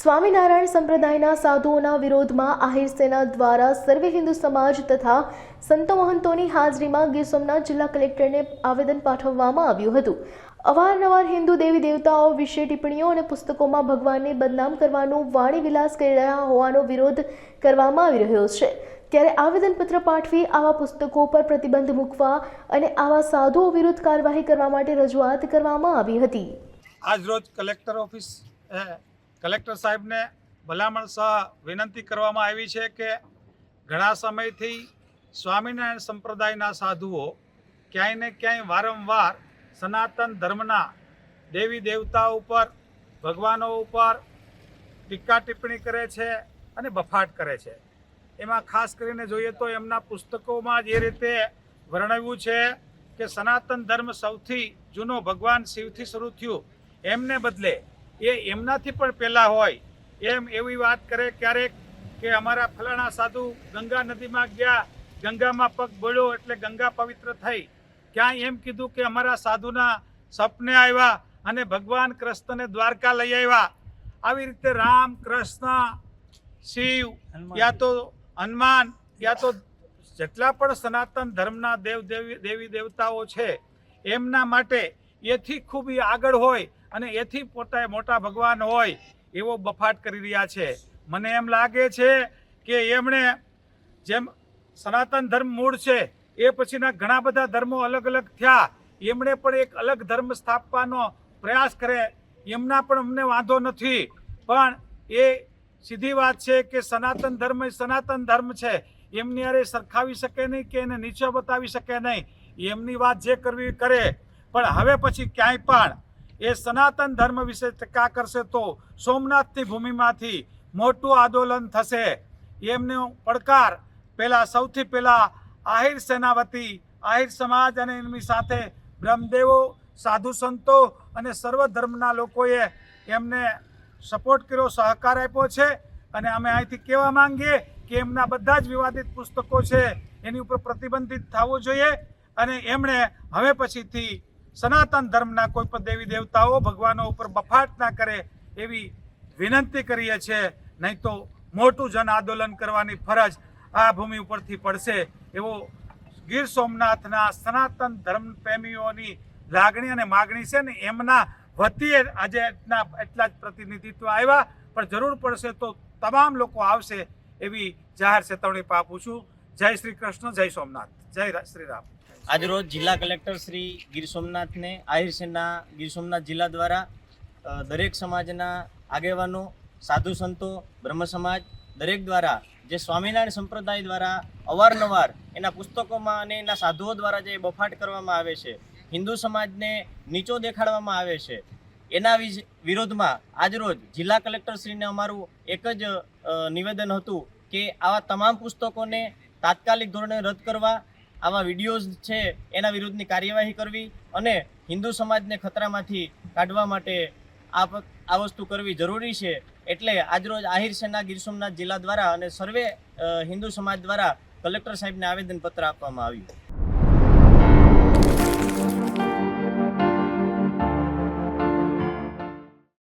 સ્વામિનારાયણ સંપ્રદાયના સાધુઓના વિરોધમાં આહિર સેના દ્વારા સર્વે હિન્દુ સમાજ તથા સંતો મહંતોની હાજરીમાં ગીર સોમનાથ જિલ્લા કલેક્ટરને આવેદન પાઠવવામાં આવ્યું હતું. અવારનવાર હિન્દુ દેવી દેવતાઓ વિશે ટિપ્પણીઓ અને પુસ્તકોમાં ભગવાનને બદનામ કરવાનું વાણી વિલાસ કરી રહ્યા હોવાનો વિરોધ કરવામાં આવી રહ્યો છે. ત્યારે આવેદનપત્ર પાઠવી આવા પુસ્તકો પર પ્રતિબંધ મૂકવા અને આવા સાધુઓ વિરુદ્ધ કાર્યવાહી કરવા માટે રજૂઆત કરવામાં આવી હતી. આજ રોજ કલેક્ટર ઓફિસ કલેક્ટર સાહેબને ભલામણ સહ વિનંતી કરવામાં આવી છે કે ઘણા સમયથી સ્વામિનારાયણ સંપ્રદાયના સાધુઓ ક્યાંય ને ક્યાંય વારંવાર સનાતન ધર્મના દેવી દેવતા ઉપર, ભગવાનો ઉપર ટીકા ટિપ્પણી કરે છે અને બફાટ કરે છે. એમાં ખાસ કરીને જોઈએ તો એમના પુસ્તકોમાં જે રીતે વર્ણવ્યું છે કે સનાતન ધર્મ સૌથી જૂનો ભગવાન શિવથી શરૂ થયું. એમને બદલે એ એમનાથી પણ પહેલાં હોય. એમ એવી વાત કરે ક્યારેક કે અમારા ફલાણા સાધુ ગંગા નદીમાં ગયા ગંગામાં પગ બોળ્યો એટલે ગંગા પવિત્ર થઈ. ક્યાંય એમ કીધું કે અમારા સાધુના સપને આવ્યા અને ભગવાન કૃષ્ણને દ્વારકા લઈ આવ્યા. આવી રીતે રામ કૃષ્ણ શિવ યા તો હનુમાન યા તો જેટલા પણ સનાતન ધર્મના દેવ દેવી દેવી દેવતાઓ છે એમના માટે એથી ખૂબ આગળ હોય અને એથી પોતે મોટા ભગવાન હોય એવો બફાટ કરી રહ્યા છે. મને એમ લાગે છે કે એમણે જેમ સનાતન ધર્મ મૂળ છે, એ પછીના ઘણા બધા ધર્મો અલગ અલગ થયા, એમણે પણ એક અલગ ધર્મ સ્થાપવાનો પ્રયાસ કરે, એમના પણ અમને વાંધો નથી. પણ એ સીધી વાત છે કે સનાતન ધર્મ એ સનાતન ધર્મ છે. એમની અરે સરખાવી શકે નહીં કે એને નીચે બતાવી શકે નહીં. એમની વાત જે કરવી કરે. પણ હવે પછી ક્યાંય પણ એ સનાતન ધર્મ વિશે ટીકા કરશે તો સોમનાથની ભૂમિમાંથી મોટું આંદોલન થશે. એમનો પડકાર પહેલાં સૌથી પહેલાં આહિર સેનાવતી, આહિર સમાજ અને એમની સાથે બ્રહ્મદેવો, સાધુ સંતો અને સર્વ ધર્મના લોકોએ એમને સપોર્ટ કર્યો, સહકાર આપ્યો છે. અને અમે અહીંથી કહેવા માંગીએ કે એમના બધા જ વિવાદિત પુસ્તકો છે, એની ઉપર પ્રતિબંધિત થવું જોઈએ. અને એમણે હવે પછીથી સનાતન ધર્મના કોઈ પણ દેવી દેવતાઓ ભગવાનો ઉપર બફાટ ના કરે એવી વિનંતી કરીએ છીએ નહીં તો મોટું જન આંદોલન કરવાની ફરજ આ ભૂમિ ઉપરથી પડશે. એવો ગીર સોમનાથના સનાતન ધર્મ પ્રેમીઓની લાગણી અને માગણી છે ને એમના વતીએ આજે એટલા એટલા જ પ્રતિનિધિત્વ આવ્યા પણ જરૂર પડશે તો તમામ લોકો આવશે એવી જાહેર ચેતવણી પાપું છું. જય શ્રી કૃષ્ણ, જય સોમનાથ. જય શ્રી રામ. આજરોજ જિલ્લા કલેક્ટર શ્રી ગીર સોમનાથને આહિર સેના ગીર સોમનાથ જિલ્લા દ્વારા દરેક સમાજના આગેવાનો, સાધુ સંતો, બ્રહ્મ સમાજ, દરેક દ્વારા જે સ્વામિનારાયણ સંપ્રદાય દ્વારા અવારનવાર એના પુસ્તકોમાં અને એના સાધુઓ દ્વારા જે બફાટ કરવામાં આવે છે, હિન્દુ સમાજને નીચો દેખાડવામાં આવે છે, એના વિરોધમાં આજરોજ જિલ્લા કલેક્ટરશ્રીને અમારું એક જ નિવેદન હતું કે આવા તમામ પુસ્તકોને તાત્કાલિક ધોરણે રદ કરવા આવા વિડીયોઝ છે, એના વિરુદ્ધની કાર્યવાહી કરવી અને હિન્દુ સમાજને ખતરામાંથી કાઢવા માટે આ આ વસ્તુ કરવી જરૂરી છે. એટલે આજરોજ આહિર સેના, ગીર સોમનાથ જિલ્લા દ્વારા અને સર્વે હિન્દુ સમાજ દ્વારા કલેક્ટર સાહેબને આવેદનપત્ર આપવામાં આવ્યું.